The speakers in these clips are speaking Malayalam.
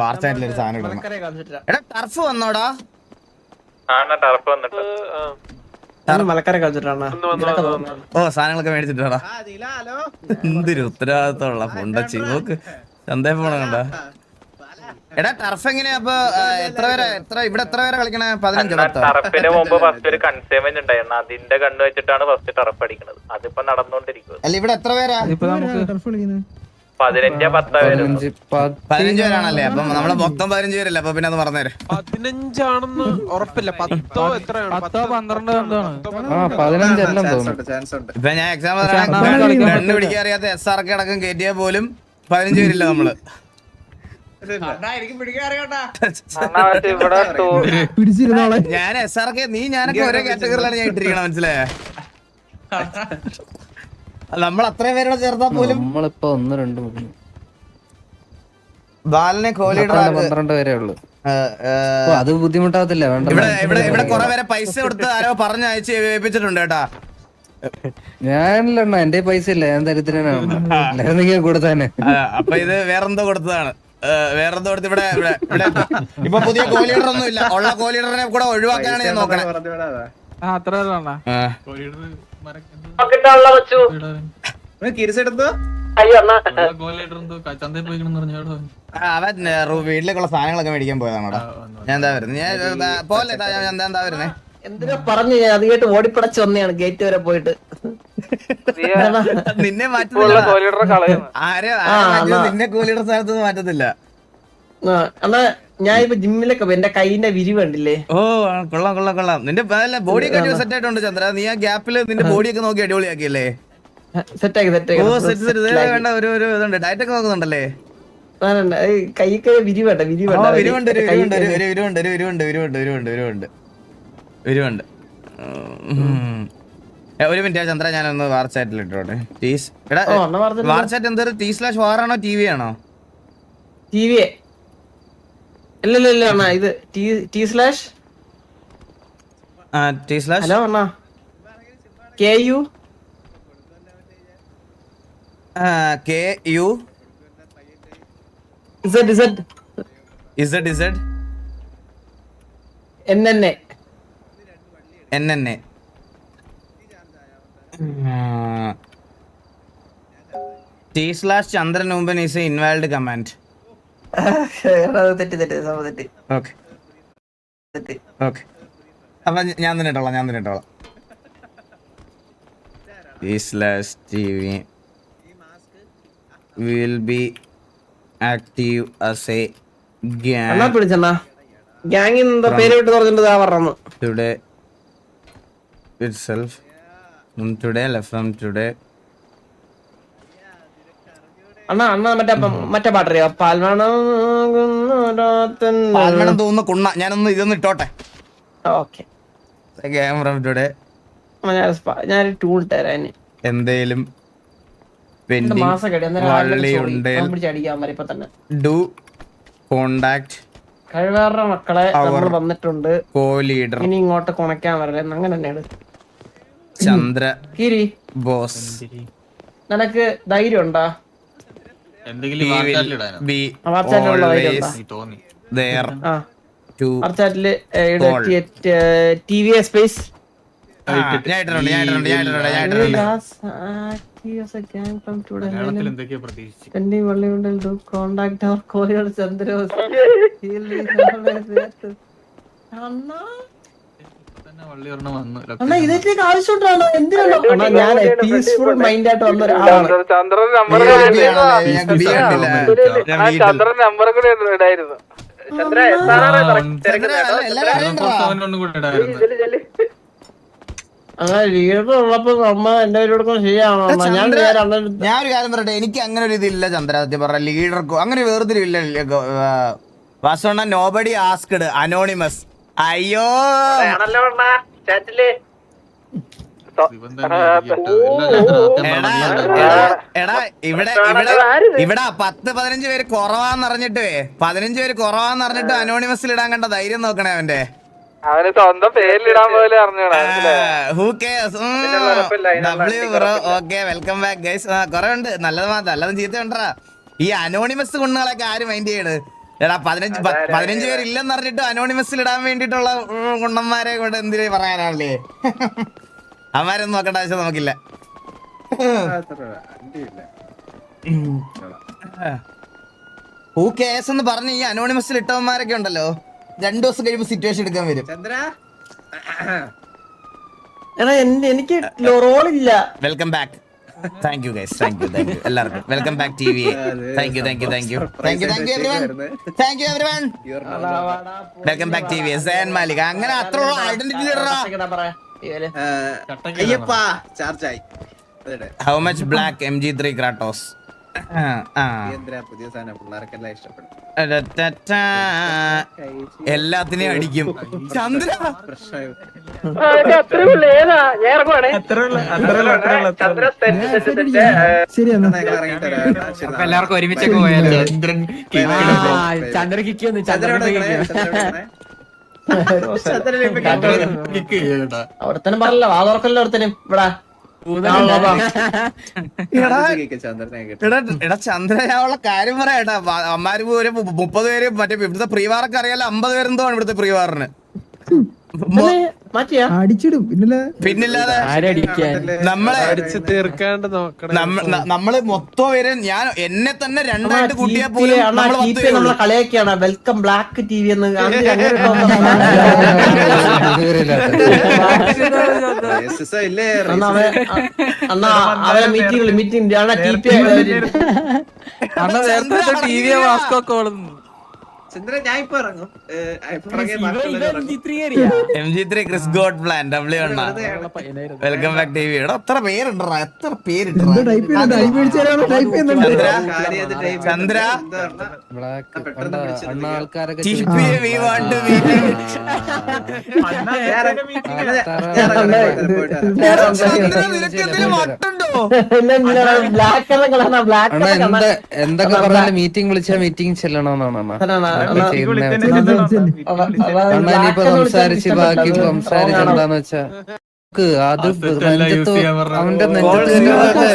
വാർച്ചാറ്റിൽ ഒരു സാധനം ഇടണം. എടാ ടർഫ് വന്നോടാ. ടർഫ് ഓ സാധനങ്ങളൊക്കെ മേടിച്ചിട്ടാടാ എന്തൊരു ഉത്തരവാദിത്തമുള്ള പൊണ്ടച്ചി നോക്ക് ചന്തേ പോണ കണ്ട. എടാ ടർഫ് എങ്ങനെയാ അപ്പൊ എത്ര പേരെ എത്ര ഇവിടെ എത്ര പേരെ കളിക്കണേ? പതിനഞ്ചോ ടർഫിന് മുമ്പ് ഫസ്റ്റ് ഒരു കൺസൈൻമെന്റ് ഉണ്ടായിരുന്നു. അതിന്റെ കണ്ണു വെച്ചിട്ടാണ് ഫസ്റ്റ് ടർഫ് അടിക്കുന്നത് അതിപ്പോ നടന്നുകൊണ്ടിരിക്കുന്നത് അല്ല ഇവിടെ എത്ര പേരാ? പതിനഞ്ചോ പത്തോ വരുന്നു പതിനഞ്ച് പേരാണല്ലേ അപ്പം നമ്മൾ മൊത്തം പതിനഞ്ച് പേരല്ലേ അപ്പൊ പിന്നെ അത് പതിനഞ്ചാണെന്ന് ഉറപ്പില്ല. പത്തോ എത്രയാണ്? പത്തോ പന്ത്രണ്ടോ ഇപ്പൊ ഞാൻ എക്സാം പിടിക്കാൻ അറിയാത്ത എസ് ആർ കെ അടക്കം കയറ്റിയാൽ പോലും പതിനഞ്ച് പേരില്ല നമ്മൾ. എനിക്ക് പിടിക്കാൻ അറിയാട്ടാ. ഇവിടെ ഞാൻ എസ് ആർ കെ നീ ഞാനൊക്കെ ഒരേ കാറ്റഗറിയിലാണ് ഞാൻ ഇട്ടിരിക്കണം മനസ്സിലായേ? നമ്മൾ അത്രയും പേരോട് ചേർത്താ പോലും നമ്മളിപ്പോ ഒന്ന് രണ്ട് മൂന്ന്. ബാലനെ കോഹ്ലിയുടെ പന്ത്രണ്ട് പേരേ വരെ ഉള്ളു അത് ബുദ്ധിമുട്ടാവത്തില്ല വേണ്ട ഇവിടെ ഇവിടെ ഇവിടെ കുറെ പേരെ പൈസ കൊടുത്ത് ആരോ പറഞ്ഞ് അയച്ച് ഏൽപ്പിച്ചിട്ടുണ്ട് കേട്ടാ. ഞാനില്ലെണ്ണ എന്റെ പൈസ ഇല്ല ഞാൻ ദരിദ്രനാണ് കൊടുത്താനെ അപ്പൊ ഇത് വേറെന്തോ കൊടുത്തതാണ്. വേറെന്തോ കൊടുത്ത് ഇവിടെ ഇവിടെ ഇവിടെ. ഇപ്പൊ പുതിയ കോഹ് ലീഡർ ഒന്നും ഇല്ല ഉള്ള കോഹ് ലീഡറിനെ കൂടെ ഒഴിവാക്കാനാണ് ഞാൻ നോക്കണേ. അത്ര അവൻ. വീട്ടിലേക്കുള്ള സാധനങ്ങളൊക്കെ മേടിക്കാൻ പോയതാണോടാ ഞാൻ എന്താ വരുന്നത് ഞാൻ പോലെ ഞാൻ എന്താ എന്താ വരുന്നേ? എന്തിനാ പറഞ്ഞു ഞാൻ അധികമായിട്ട് ഓടിപ്പടച്ച് വന്നെയാണ് ഗേറ്റ് വരെ പോയിട്ട്? നിന്നെ മാറ്റുന്നില്ല. നിന്നെ കോഹ്ലിയുടെ സ്ഥാനത്ത് മാറ്റത്തില്ല. എന്നാ ഞാൻ ഇപ്പൊ ജിമ്മിലൊക്കെ എന്റെ കൈയിന്റെ വിരിവ് കണ്ടില്ലേ? ഓ കൊള്ളാം കൊള്ളാം കൊള്ളാം. നിന്റെ ബോഡി ഒക്കെ സെറ്റ് ആയിട്ടുണ്ട് ചന്ദ്ര. നീ ആ ഗ്യാപ്പിൽ നിന്റെ ബോഡി ഒക്കെ നോക്കി അടിപൊളിയാക്കിയല്ലേ? സെറ്റ് ആക്കി സെറ്റ് ആക്കി. ഓ സെറ്റ് സെറ്റ് വേണ്ട ഒരു ഒരു ഇതുണ്ട്. ഡയറ്റ് ഒക്കെ നോക്കുന്നുണ്ടല്ലേ? കൈക്ക് വിരിവ് വേണ്ട വിരിവ് ആ, വേണ്ട വിരിവുണ്ട് ഒരു വിരിവുണ്ട് ഒരു വിരിവുണ്ട് ഒരു വിരിവുണ്ട് വിരിവുണ്ട് വിരിവുണ്ട് വിരിവുണ്ട് വിരിവുണ്ട് ഒരു മിനിറ്റ് ചന്ദ്ര ഞാനൊന്ന് വാർ ചാറ്റിൽ ഇട്ടോട്ടെ. ടീസ് എടാ. വാർ ചാറ്റ് എന്തൊരു ടി സ്ലാഷ് വാർ ആണോ ടി വി ആണോ? ടി വി ഇല്ല ഇല്ല ഇല്ല അണ്ണാ ഇത് T slash? T slash? Hello Anna. K U? K U? Z Z. Z Z? N N A. N N A. T slash Chandran മുമ്പൻ is a invalid command. അപ്പൊ ഞാൻ തന്നെ ഇട്ടോളാം ഞാൻ തന്നെ ഇട്ടോളാം. T slash T V will be active as a Anna gang പിടിച്ചണ്ണാ ഗ്യാങ്ങിൽ എന്താ പേര് വിട്ട് പറഞ്ഞിട്ട് പറഞ്ഞു today itself from today from today അണ്ണാ അണ്ണാ മറ്റേ മറ്റേ പാട്ടറിയോ? പാൽമണം പാൽമണം തോന്നുന്ന കുണ്ണ. ഞാനൊന്ന് ഇതൊന്ന് ഇട്ടോട്ടെ. ഓക്കെ. ക്യാമറ ഞാൻ ടൂൾ തരാൻ എന്തേലും ഡു കോണ്ടാക്ട് കഴിവേറെ മക്കളെ നമ്മൾ വന്നിട്ടുണ്ട്. കോ ലീഡർ ഇനി ഇങ്ങോട്ട് അങ്ങനെ തന്നെയാണ്. ചന്ദ്ര കിരി. ബോസ്. നിനക്ക് ധൈര്യം ഉണ്ടാ എന്തെങ്കിലും ബി വാട്സാപ്പിലുള്ള ധൈര്യം ഉണ്ടാ തോന്നി. there ആ. to വാട്സാപ്പിൽ Call. T V space? ആ, ഞാൻ ഇട്ടിട്ടുണ്ട് ഞാൻ ഇട്ടിട്ടുണ്ട് ഞാൻ ഇട്ടിട്ടുണ്ട് ഞാൻ ഇട്ടിട്ടുണ്ട് മലയാളത്തിൽ എന്തൊക്കെയോ പ്രതീക്ഷിച്ചു? Pending only will do contact our courier Chandros. He'll be always there to- അണ്ണാ തന്നെ വള്ളി ഒരെണ്ണം വന്നു അണ്ണാ ആവശ്യമുണ്ടാണോ എന്തിനാണോ ഞാൻ പീസ്ഫുൾ മൈൻഡ് ആയിട്ട് വന്ന ഒരാളാണ്. ചന്ദ്രൻ നമ്പർ. ചന്ദ്രൻ നമ്പർ കൂടെ ഇടായിരുന്നു. ചന്ദ്ര അങ്ങനെ ലീഡർ ഉള്ളപ്പോ നമ്മ എന്റെ പേര് ശരിയാണോ ഞാൻ ഒരു കാര്യം പറയട്ടെ എനിക്ക് അങ്ങനെ ഒരു ഇതില്ല ചന്ദ്ര സത്യം പറ ലീഡർക്കോ അങ്ങനെ വേർതിരിവില്ല വാസവണ്ണ നോബഡി ആസ്ക്ഡ് അനോണിമസ് അയ്യോ. എടാ, ഇവിടെ ഇവിടെ ഇവിടെ പത്ത് പതിനഞ്ച് പേര് കുറവാന്ന് അറിഞ്ഞിട്ടേ പതിനഞ്ച് പേര് കുറവാന്ന് അറിഞ്ഞിട്ട് അനോണിമസിൽ ഇടാൻ കണ്ട ധൈര്യം നോക്കണേ അവന്റെ. അവന് സ്വന്തം പേരിലിടാൻ പോലെ വെൽക്കം ബാക്ക് ഗൈസ് കുറെ ഉണ്ട്. നല്ലത് മാത്രം നല്ലതും ചീത്ത ഉണ്ടടാ ഈ അനോണിമസ് കുണ്ണുകളൊക്കെ ആര് മൈൻഡ് ചെയ്യണ്? എടാ പതിനഞ്ച് പതിനഞ്ച് പേര് ഇല്ലെന്ന് അറിഞ്ഞിട്ട് അനോണിമസിൽ ഇടാൻ വേണ്ടിട്ടുള്ള ഗുണ്ടന്മാരെ കൊണ്ട് എന്തിനു പറയാനാണല്ലേ? അവന്മാരൊന്നും നോക്കേണ്ട ആവശ്യം നമുക്കില്ല. ഹൂ കേസ് എന്ന് പറഞ്ഞ് ഈ അനോണിമസിൽ ഇട്ടവന്മാരൊക്കെ ഉണ്ടല്ലോ. രണ്ടു ദിവസം കഴിയുമ്പോ സിറ്റുവേഷൻ എടുക്കാൻ വരും. എടാ എനിക്ക് റോളില്ല welcome back thank you guys thank you thank you എല്ലാവർക്കും. Welcome back T V thank you thank you thank you thank you thank you everyone thank you everyone welcome back T V സേൻ മാലിക അങ്ങനെ അത്ര identity Ayyappa ചാർജായി how much black M G three Kratos പുതിയ സാധനം? പിള്ളേർക്കെല്ലാം ഇഷ്ടപ്പെടും. എല്ലാത്തിനെയും അടിക്കും. ചന്ദ്ര. എല്ലാവർക്കും ഒരുമിച്ച് പോയാലോ? ചന്ദ്രൻ ചന്ദ്ര കിക്ക് വന്നു ചന്ദ്രൻ? ചന്ദ്രൻ ചെയ്യട്ടാ അവിടെത്തന്നെ പറഞ്ഞല്ലോ ആ തുറക്കല്ലോ തന്നെ ഇവിടെ. എടാ അത് കേക്ക് ചന്ദ്രനെ കേട്ടോ. എടാ എടാ ചന്ദ്ര കാര്യം പറയാട്ടാ അമ്മാര് ഒരു മു- മുപ്പത് പേര് മറ്റേ ഇവിടുത്തെ പ്രീവാറൊക്കെ അറിയാലോ അമ്പത് പേരെന്തോ ആണ് ഇവിടുത്തെ പ്രീവാറിന് അടിച്ചിടും. പിന്നില്ല പിന്നില്ലാതെ ആരടിക്കാൻ നമ്മളെ അടിച്ച് തീർക്കാണ്ട് നോക്കണം. നമ്മൾ മൊത്തം പേര് ഞാൻ എന്നെ തന്നെ രണ്ടായിട്ട് കൂട്ടിയാ പോലും നമ്മൾ. കളിയാക്കിയാണ്. വെൽക്കം ബ്ലാക്ക് ടി വി എന്ന്? അണ്ണാ അവരെ meeting meeting T V Vasco കോളുന്നു Chandran ഞാൻ ഇപ്പൊ ഇറങ്ങും. ഏ, ഇപ്പൊ ഇറങ്ങിയ ബാക്കിയുള്ളവര് ഇറങ്ങും. M G three Chris god plan W എണ്ണ വെൽക്കം ബാക്ക് ടി വി എടാ എത്ര പേരുണ്ടടാ എത്ര ചെയ്യുന്നുണ്ട്. ചന്ദ്ര എന്തൊക്കെ പറഞ്ഞാലും മീറ്റിംഗ് വിളിച്ചാ മീറ്റിംഗ് ചെല്ലണമെന്നാണ് അണ്ണാ ഇനിയിപ്പോ സംസാരിച്ച് ബാക്കി സംസാരിച്ച് എന്താന്ന് വെച്ചാ അത് നെഞ്ചത്ത് അവന്റെ നെഞ്ചത്ത്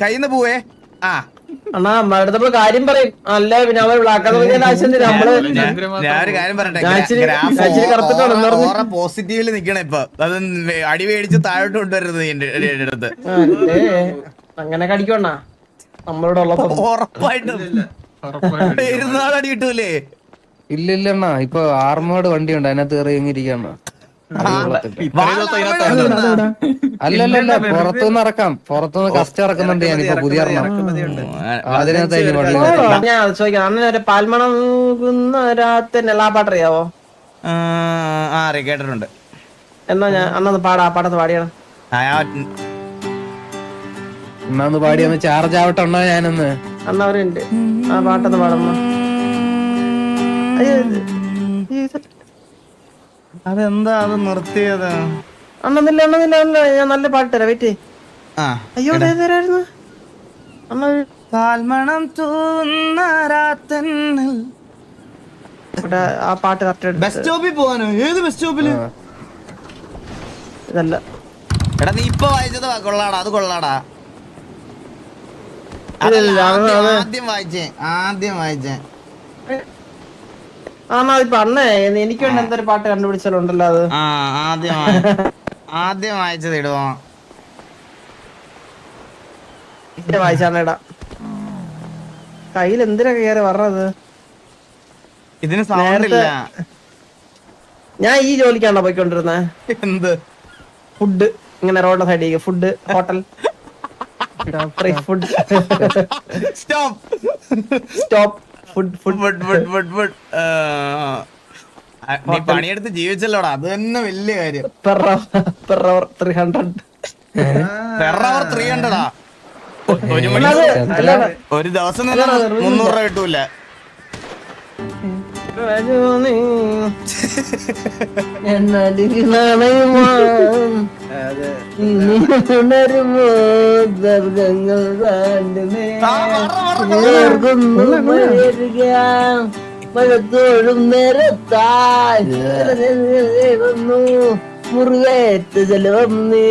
കയ്യിന്ന് പോവേ ആ അണ്ണാ കാര്യം പറയും അല്ല പിന്നെ അവർ ബ്ലാക്ക് ആവശ്യം? നമ്മൾ കാര്യം പറയട്ടെ പോസിറ്റീവിൽ നിക്കണ ഇപ്പൊ അത് അടി മേടിച്ച് താഴോട്ട് കൊണ്ടുവരുന്നത് എന്റെ എന്റെ അടുത്ത് അങ്ങനെയൊക്കെ അങ്ങനെ നമ്മളോട് ഉറപ്പായിട്ടും. അടി കിട്ടൂലേ ഇല്ല. ഇല്ല അണ്ണാ ഇപ്പൊ ആർമോട് വണ്ടി ഉണ്ട്? അതിനകത്ത് കയറിയെങ്കിരിക്കണ്ണ അല്ലല്ല പുറത്തുനിന്ന് ഇറക്കാം. പുറത്തുനിന്ന് കസ്റ്റ് ഇറക്കുന്നുണ്ട് ഞാനിപ്പോ പുതിയ. അതിനകത്ത് ഞാൻ ഇപ്പൊ ചോദിക്കാം. അണ്ണൻ ഒരു പാൽമണം രാത്രി എല്ലാ പാട്ടറിയാവോ ആ അറിയാം കേട്ടിട്ടുണ്ട്. എന്നാ ഞാൻ അന്നത് പാടാ ആ പാട്ടത്ത് പാടിയാണ് ആ, പാടി ഒന്ന് ചാർജ് ആവട്ടെ അണ്ണാ ഞാനൊന്ന്? അണ്ണ അവരുണ്ട്. ആ പാട്ടൊന്ന് പാടുന്ന. അതെന്താ? അത് നിർത്തിയത്. അണ്ണന്നില്ല അണ്ണന്നില്ല അണ്ണ ഞാൻ നല്ല പാട്ട് തരാം വെയിറ്റ് ആ അയ്യോ ദേ തരായിരുന്നു അണ്ണ പാൽമണം തൂന്ന രാത്തന്നൽ ഇവിടെ ആ പാട്ട് കറക്റ്റ് ബസ് സ്റ്റോപ്പിൽ പോവാനോ? ഏത് ബസ് സ്റ്റോപ്പിൽ ഇതല്ല. എടാ നീ ഇപ്പൊ വായിച്ചത് കൊള്ളാടാ. അത് കൊള്ളാടാ ഇല്ല, ഇല്ല, അതല്ല, അത് ആദ്യം- വായിച്ചേ ആദ്യം വായിച്ചേ. ആണോ ഇപ്പൊ അണ്ണേ എനിക്ക് വേണ്ടി എന്തൊരു പാട്ട് കണ്ടുപിടിച്ചാലുണ്ടല്ലോ അത്. ആദ്യം ആദ്യം വായിച്ചത് ഇടുവോ? വായിച്ചാണേടാ കയ്യിൽ എന്തിനാ കയറി പറഞ്ഞത് ഇതിന് ഞാൻ ഈ ജോലിക്കാണോ പോയിക്കൊണ്ടിരുന്നത് എന്ത്? ഫുഡ് ഇങ്ങനെ റോഡ് സൈഡിലേക്ക് food hotel. Stop stop food food food food food food നീ പണിയെടുത്ത് ജീവിച്ചല്ലോടാ? അത് തന്നെ വലിയ കാര്യം. Per per hour three hundred per hour three ഹൺഡ്രഡാ ഒരു മണി ഒരു ദിവസം തന്നെ മുന്നൂറ് രൂപ കിട്ടൂല. ദർഗങ്ങൾ. മഴത്തോടും നേരത്തായി മുറിവേറ്റ് ജലം നീ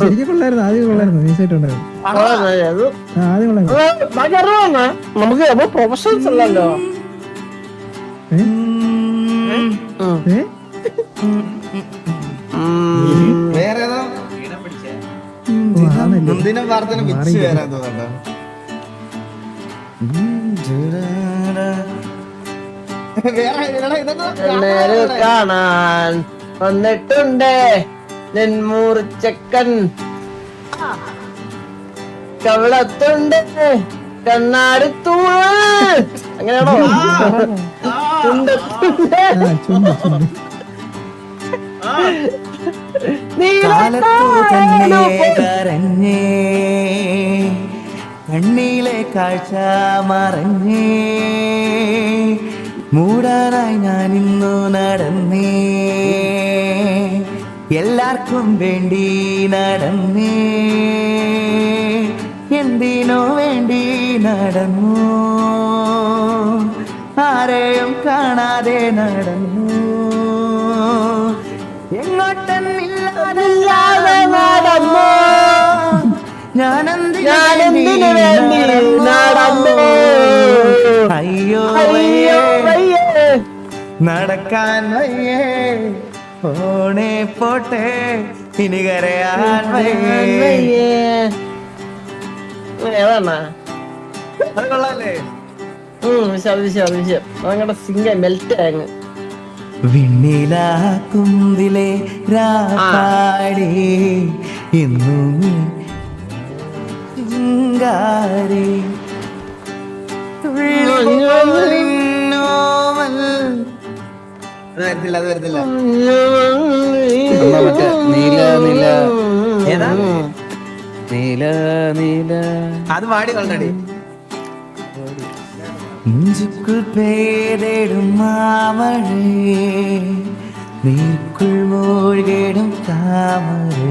ശരിക്കും കൊള്ളായിരുന്നു ആദ്യം കൊള്ളായിരുന്നു നൈസായിട്ടുണ്ടായിരുന്നു ആദ്യം കൊള്ളായിരുന്നു നമുക്ക് നമ്മൾ പ്രൊഫഷണൽസ് അല്ലല്ലോ? വേറെ ഏതാ വാർത്തനെ മിച്ച് വേറെ ഏതോ നേരെ കാണാൻ വന്നിട്ടുണ്ട്. നെന്മൂർച്ചക്കൻ കവിളത്തുണ്ട്. കണ്ണാടി തൂണ്. അങ്ങനെയാണോ? കരഞ്ഞേ. കണ്ണിലെ കാഴ്ച മറഞ്ഞേ. മൂടാനായി ഞാൻ ഇന്നു നടന്നേ. എല്ലാവർക്കും വേണ്ടി നടന്നേ. എന്തിനോ വേണ്ടി നടന്നു? ആരെയും കാണാതെ നടന്നു. എങ്ങോട്ടെന്നില്ലാതെ നടന്നു? ഞാനെന്തിനു വേണ്ടി നടന്നു? അയ്യോ അയ്യോ. നടക്കാൻ വയ്യേ. പോണേ പോട്ടെ. ഇനി കരയാൻ വയ്യേ. ഏതാണ് അത് കൊള്ളാല്ലേ? അതങ്ങടെ സിംഗ മെൽറ്റ് ആങ്ങ് എന്നും വരത്തില്ല അത് വരത്തില്ല. മറ്റേ നീല നീല. ഏതാ? നീല നീല. അത് പാടി കൊണ്ടടി നെഞ്ചുക്കുൾ പെയ്തിടും മാമഴേ നീക്കുൾ മൂழ்കിടും താമരേ.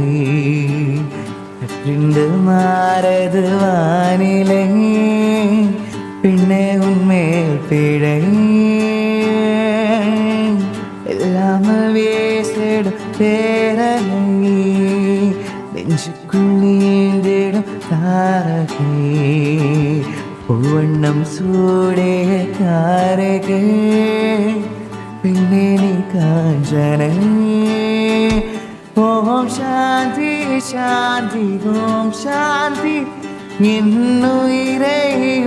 വാനിലേ പിന്നെ വേസിടും പേരലേ നെഞ്ചുക്കുൾ നീണ്ടിടും താരകേ പൂവണ്ണം സൂടേ കാരകേ പിന്നെ നീ കാഞ്ചന ഓം ശാന്തി ശാന്തി ഓം ശാന്തി இன்னுயிரை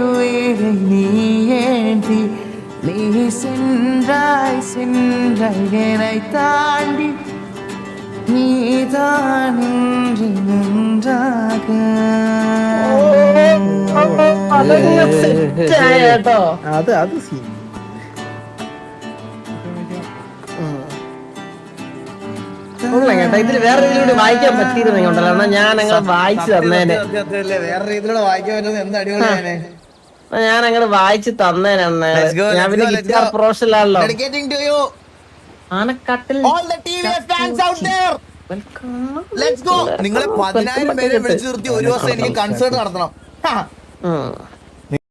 உயிரை நீ ஏந்தி நீ சென்றாய் சென்றாய் என்னை தாண்டி நீதான் இன்று நன்றாக അതങ്ങ് സെറ്റ് ആയ കേട്ടോ അത് അത് സീൻ കൊള്ളാം കേട്ടോ ഇതില് വേറെ ഇതിലൂടെ വായിക്കാൻ പറ്റിയിരുന്നെങ്കിൽ എന്നാ ഞാൻ അങ്ങനെ വായിച്ചു തന്നേനെ വേറെ രീതിയിലൂടെ വായിക്കാൻ പറ്റുന്നത് എന്ത് അടിപൊളിയാണ് ഞാൻ അങ്ങനെ വായിച്ചു തന്നേനെ അന്നേ Let's go, ഞാൻ let's പിന്നെ go, let's guitar go. പ്രൊഫഷണലാണല്ലോ Dedicating to you, Anakkattil all the TVS fans out there. Let's go. നിങ്ങളെ പതിനായിരം പേരെ വിളിച്ചു നിർത്തി ഒരു ദിവസം എനിക്ക് കൺസേർട്ട് നടത്തണം.